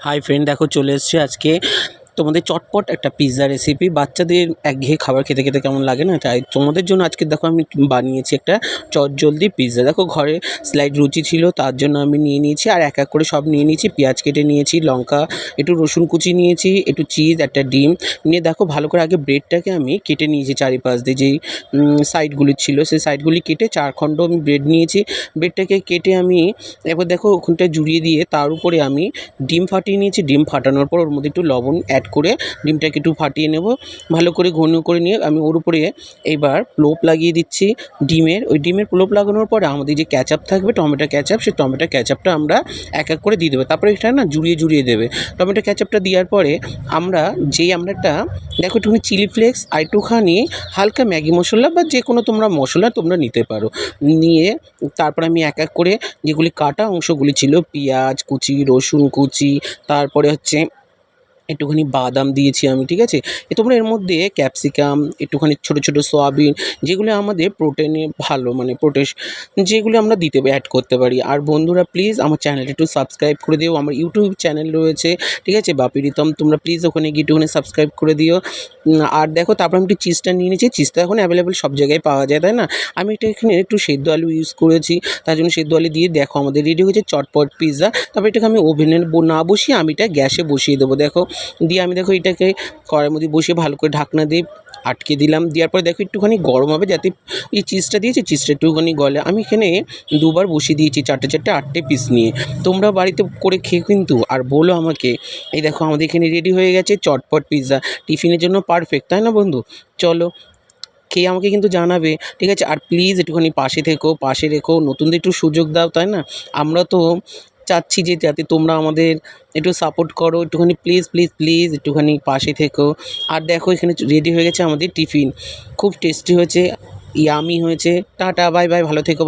Hi friend দেখো চলে এসেছি আজকে তোমাদের চটপট একটা পিৎজা রেসিপি বাচ্চাদের একঘেয়ে খাবার খেতে খেতে কেমন লাগে না? তাই তোমাদের জন্য আজকে দেখো আমি বানিয়েছি একটা চটজলদি পিৎজা দেখো ঘরে স্লাইড রুচি ছিল, তার জন্য আমি নিয়ে নিয়েছি আর এক এক করে সব নিয়ে নিয়েছি। পেঁয়াজ কেটে নিয়েছি, লঙ্কা, একটু রসুন কুচি নিয়েছি, একটু চিজ একটা ডিম। নিয়ে দেখো ভালো করে আগে ব্রেডটাকে আমি কেটে নিয়েছি চারিপাশ দিয়ে। যেই সাইডগুলি ছিল সেই সাইডগুলি কেটে চার খণ্ড আমি ব্রেড নিয়েছি। ব্রেডটাকে কেটে আমি এবার দেখো ওখানটা জুড়িয়ে দিয়ে তার উপরে আমি ডিম ফাটিয়ে নিয়েছি। ডিম ফাটানোর পর ওর মধ্যে একটু লবণ অ্যাড করে ডিমটাকে একটু ফাটিয়ে নেব। ভালো করে ঘন করে নিয়ে আমি ওর উপরে এইবার প্লোপ লাগিয়ে দিচ্ছি ডিমের। ওই ডিমের প্লোপ লাগানোর পরে আমাদের যে ক্যাচাপ থাকবে, টমেটো ক্যাচাপ সেই টমেটো ক্যাচাপটা আমরা এক এক করে দিয়ে দেবো। তারপরে এটা না জুড়িয়ে জুড়িয়ে দেবে। টমেটো ক্যাচাপটা দেওয়ার পরে আমরা যেই আমরা একটা, দেখো একটুখানি চিলি ফ্লেক্স আর একটুখানি হালকা ম্যাগি মশলা বা যে কোনো তোমরা মশলা তোমরা নিতে পারো। নিয়ে তারপর আমি এক এক করে যেগুলি কাটা অংশগুলি ছিল, পেঁয়াজ কুচি, রসুন কুচি, তারপরে হচ্ছে একটুখানি বাদাম দিয়েছি আমি, ঠিক আছে? তোমরা এর মধ্যে ক্যাপসিকাম, একটুখানি ছোটো ছোটো সয়াবিন, যেগুলো আমাদের প্রোটিনে ভালো মানে প্রোটিন যেগুলো আমরা দিতে অ্যাড করতে পারি। আর বন্ধুরা প্লিজ আমার চ্যানেলটা একটু সাবস্ক্রাইব করে দিও। আমার ইউটিউব চ্যানেল রয়েছে, ঠিক আছে? বাপি রিতম, তোমরা প্লিজ ওখানে গিয়ে একটুখানি সাবস্ক্রাইব করে দিও। আর দেখো, তারপর আমি একটু চিজটা নিয়ে নিয়েছি। চিজটা এখন অ্যাভেলেবেল সব জায়গায় পাওয়া যায়, তাই না? আমি এটা এখানে একটু সেদ্ধ আলু ইউজ করেছি। তার জন্য সেদ্ধ আলু দিয়ে দেখো, আমাদের রেডি হয়েছে চটপট পিৎজা তারপর এটাকে আমি ওভেনে না বসিয়ে আমি এটা গ্যাসে বসিয়ে দেবো, দেখো। দিয়ে আমি দেখো এটাকে কড়াইয়ের মধ্যে বসিয়ে ভালো করে ঢাকনা দিয়ে আটকে দিলাম। দেওয়ার পরে দেখো একটুখানি গরম হবে যাতে ওই চিজটা দিয়েছি চিজটা একটুখানি গলে। আমি এখানে দুবার বসিয়ে দিয়েছি চারটে চারটে, আটটে পিস নিয়ে। তোমরা বাড়িতে করে খেয়ে কিন্তু, আর বলো আমাকে, এই দেখো আমাদের এখানে রেডি হয়ে গেছে চটপট পিৎজা টিফিনের জন্য পারফেক্ট তাই না বন্ধু? চলো, খেয়ে আমাকে কিন্তু জানাবে, ঠিক আছে? আর প্লিজ একটুখানি পাশে থেকো, পাশে রেখো, নতুনদের একটু সুযোগ দাও, তাই না? আমরা তো চাচ্ছি যে যাতে তোমরা আমাদের একটু সাপোর্ট করো, একটুখানি প্লিজ প্লিজ প্লিজ একটুখানি পাশে থেকো। আর দেখো, এখানে রেডি হয়ে গেছে আমাদের টিফিন খুব টেস্টি হয়েছে ইয়ামি হয়েছে। টাটা বাই বাই ভালো থেকো।